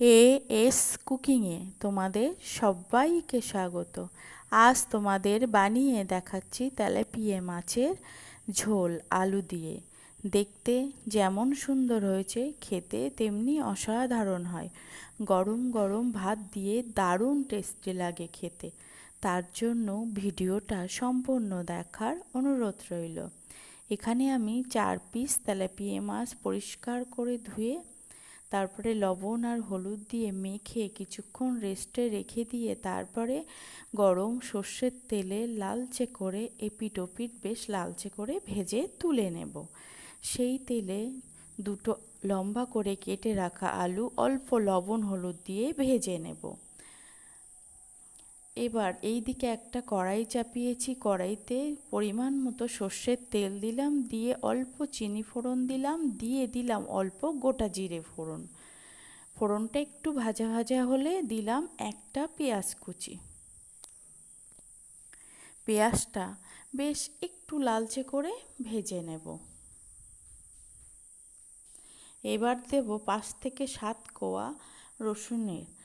A S কুকিংয়ে তোমাদের সবাইকে স্বাগত। আজ তোমাদের বানিয়ে দেখাচ্ছি তেলাপিয়া মাছের ঝোল আলু দিয়ে। দেখতে যেমন সুন্দর হয়েছে, খেতে তেমনি অসাধারণ হয়। গরম গরম ভাত দিয়ে দারুণ টেস্টি লাগে খেতে। তার জন্য ভিডিওটা সম্পূর্ণ দেখার অনুরোধ রইল। এখানে আমি চার পিস তেলাপিয়া মাছ পরিষ্কার করে ধুয়ে তারপরে লবণ আর হলুদ দিয়ে মেখে কিছুক্ষণ রেস্টে রেখে দিয়ে তারপরে গরম সর্ষের তেলে লালচে করে এপিটোপিট বেশ লালচে করে ভেজে তুলে নেব। সেই তেলে দুটো লম্বা করে কেটে রাখা আলু, অল্প লবণ হলুদ দিয়ে ভেজে নেব। এবার এই দিকে একটা কড়াই চাপিয়েছি। কড়াইতে পরিমাণ মতো সর্ষের তেল দিলাম, দিয়ে অল্প চিনি ফোড়ন দিলাম, দিয়ে দিলাম অল্প গোটা জিরে ফোড়ন। ফোড়নটা একটু ভাজা ভাজা হলে দিলাম একটা পেঁয়াজ কুচি। পেঁয়াজটা বেশ একটু লালচে করে ভেজে নেব। এবার দেব পাঁচ থেকে সাত কোয়া রসুনের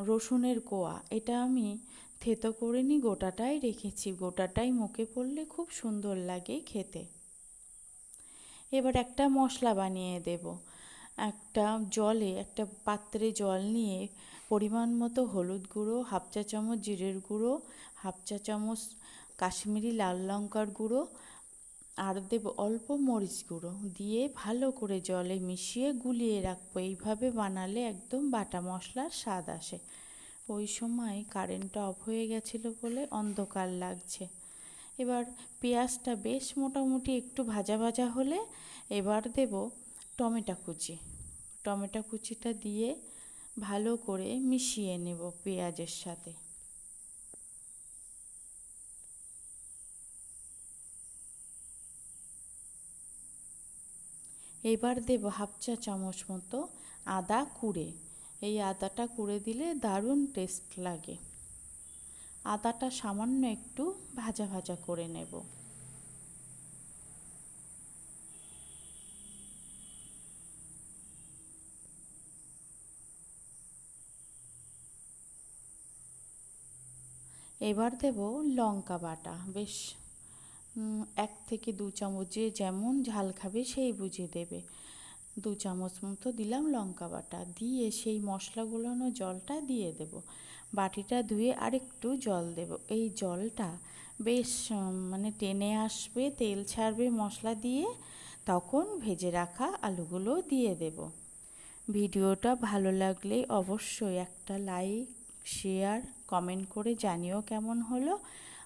রসুনের কোয়া, এটা আমি থেতো করে নিই গোটাটাই রেখেছি। গোটাটাই মুখে পড়লে খুব সুন্দর লাগে খেতে। এবার একটা মশলা বানিয়ে দেব। একটা জলে, একটা পাত্রে জল নিয়ে পরিমাণ মতো হলুদ গুঁড়ো, হাফ চা চামচ জিরের গুঁড়ো, হাফ চা চামচ কাশ্মীরি লাল লঙ্কার গুঁড়ো আর দেব অল্প মরিচ গুঁড়ো দিয়ে ভালো করে জলে মিশিয়ে গুলিয়ে রাখব। এইভাবে বানালে একদম বাটা মশলার স্বাদ আসে। ওই সময় কারেন্টটা অফ হয়ে গেছিল বলে অন্ধকার লাগছে। এবার পেঁয়াজটা বেশ মোটামুটি একটু ভাজা ভাজা হলে এবার দেব টমেটো কুচি। টমেটো কুচিটা দিয়ে ভালো করে মিশিয়ে নেব পেঁয়াজের সাথে। এবার দেব হাফ চা চামচ মতো আদা কুড়ে। এই আদাটা কুড়ে দিলে দারুণ টেস্ট লাগে। আদাটা সামান্য একটু ভাজা ভাজা করে নেব। এবার দেব লঙ্কা বাটা। বেশ এক থেকে দু চামচ যে যেমন ঝাল খাবে সেই বুঝে দেবে। দু চামচ মতো দিলাম লঙ্কা বাটা। দিয়ে সেই মশলা মশলাগুলোনো জলটা দিয়ে দেব। বাটিটা ধুয়ে আরেকটু জল দেব। এই জলটা বেশ মানে টেনে আসবে, তেল ছাড়বে মশলা দিয়ে। তখন ভেজে রাখা আলুগুলো দিয়ে দেব। ভিডিওটা ভালো লাগলে অবশ্যই একটা লাইক, শেয়ার, কমেন্ট করে জানিও কেমন হলো।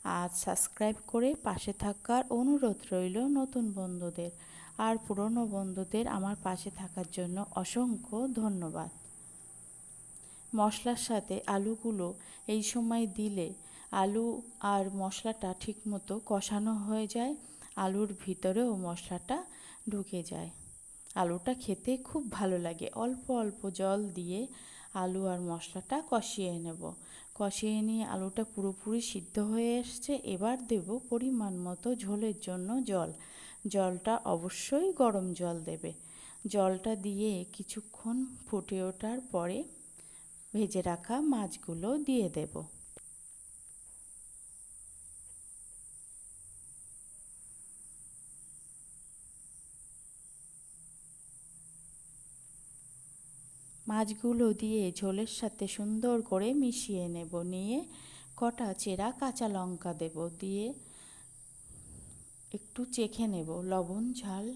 আর সাবস্ক্রাইব করে পাশে থাকার অনুরোধ রইল নতুন বন্ধুদের। আর পুরনো বন্ধুদের আমার পাশে থাকার জন্য অসংখ্য ধন্যবাদ। মশলার সাথে আলুগুলো এই সময় দিলে আলু আর মশলাটা ঠিকমতো কষানো হয়ে যায়, আলুর ভিতরেও মশলাটা ঢুকে যায়। আলুটা খেতে খুব ভালো লাগে। অল্প অল্প জল দিয়ে আলু আর মশলাটা কষিয়ে নেব। কষিয়ে নিয়ে আলুটা পুরোপুরি সিদ্ধ হয়ে এসছে। এবার দেব পরিমাণ মতো ঝোলের জন্য জল। জলটা অবশ্যই গরম জল দেবে। জলটা দিয়ে কিছুক্ষণ ফুটে ওঠার পরে ভেজে রাখা মাছগুলো দিয়ে দেব। মাছগুলো দিয়ে ঝোলের সাথে সুন্দর করে মিশিয়ে নেব। নিয়ে কটা চেরা কাঁচা লঙ্কা দেব। দিয়ে একটু চেখে নেব, লবণ, ঝাল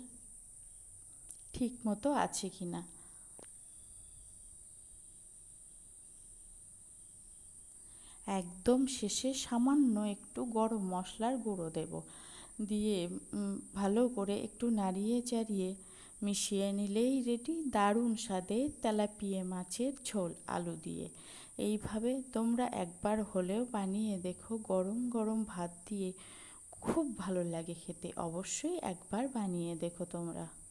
ঠিক মতো আছে কি না একদম শেষে সামান্য একটু গরম মশলার গুঁড়ো দেব। দিয়ে ভালো করে একটু নাড়িয়ে চাড়িয়ে মিশিয়ে নিলেই রেডি। দারুণ স্বাদে তেলাপিয়া মাছের ঝোল আলু দিয়ে। এইভাবে তোমরা একবার হলেও বানিয়ে দেখো, গরম গরম ভাত দিয়ে। খুব ভালো লাগে খেতে। অবশ্যই একবার বানিয়ে দেখো তোমরা।